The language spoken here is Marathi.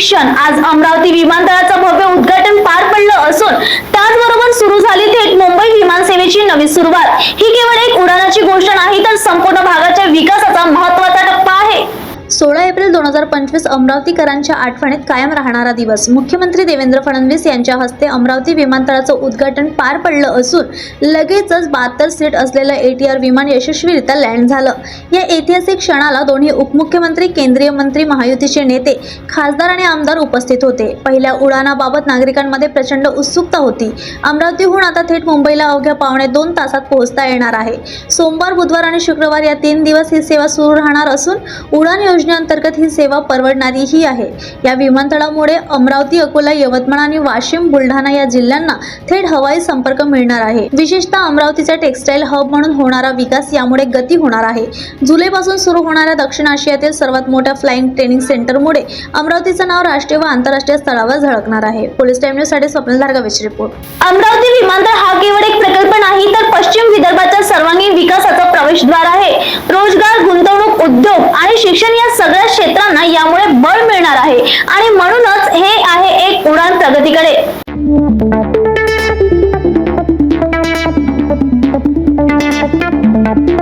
क्षण आज अमरावती विमानतळाचं भव्य उद्घाटन पार पडलं असून त्याचबरोबर सुरू झाली थेट मुंबई विमान सेवेची नवी सुरुवात. ही केवळ एक उडाणाची गोष्ट नाही तर संपूर्ण भागाच्या विकासाचा महत्त्वाचा टप्पा आहे. सोळा एप्रिल दोन हजार पंचवीस अमरावतीकरांच्या आठवणीत कायम राहणारा दिवस. मुख्यमंत्री देवेंद्र फडणवीस यांच्या हस्ते अमरावती विमानतळाचं उद्घाटन पार पडलं असून लगेचच बहात्तर सीट असलेलं एटीआर विमान यशस्वीरित्या लँड झालं. या ऐतिहासिक क्षणाला दोन्ही उपमुख्यमंत्री केंद्रीय मंत्री महायुतीचे नेते खासदार आणि आमदार उपस्थित होते. पहिल्या उडाणाबाबत नागरिकांमध्ये प्रचंड उत्सुकता होती. अमरावतीहून आता थेट मुंबईला अवघ्या पावणे दोन तासात पोहोचता येणार आहे. सोमवार बुधवार आणि शुक्रवार या तीन दिवस ही सेवा सुरू राहणार असून उडान योजनेअंतर्गत ही सेवा परवडणारीही आहे. या विमानतळामुळे अमरावती अकोला यवतमाळ आणि वाशिम बुलढाणा या जिल्ह्यांना थेट हवाई संपर्क मिळणार आहे. विशेषतः अमरावतीचा टेक्सटाईल हब म्हणून होणारा विकास यामुळे गती होणार आहे. जुलैपासून सुरू होणाऱ्या दक्षिण आशियातील सर्वात मोठ्या फ्लाइंग ट्रेनिंग सेंटरमुळे अमरावतीचं नाव राष्ट्रीय व आंतरराष्ट्रीय स्तरावर झळकणार आहे. पोलीस टाइम न्यूजसाठी स्वप्न धारगावेची रिपोर्ट. अमरावती विमानतळ हा केवळ एक प्रकल्प नाही तर पश्चिम विदर्भाच्या सर्वांगीण विकासाचा प्रवेशद्वार आहे रोजगार गुंतवणूक उद्योग आणि शिक्षण या सगळ्या यामुळे बळ मिळणार आहे. आणि म्हणूनच हे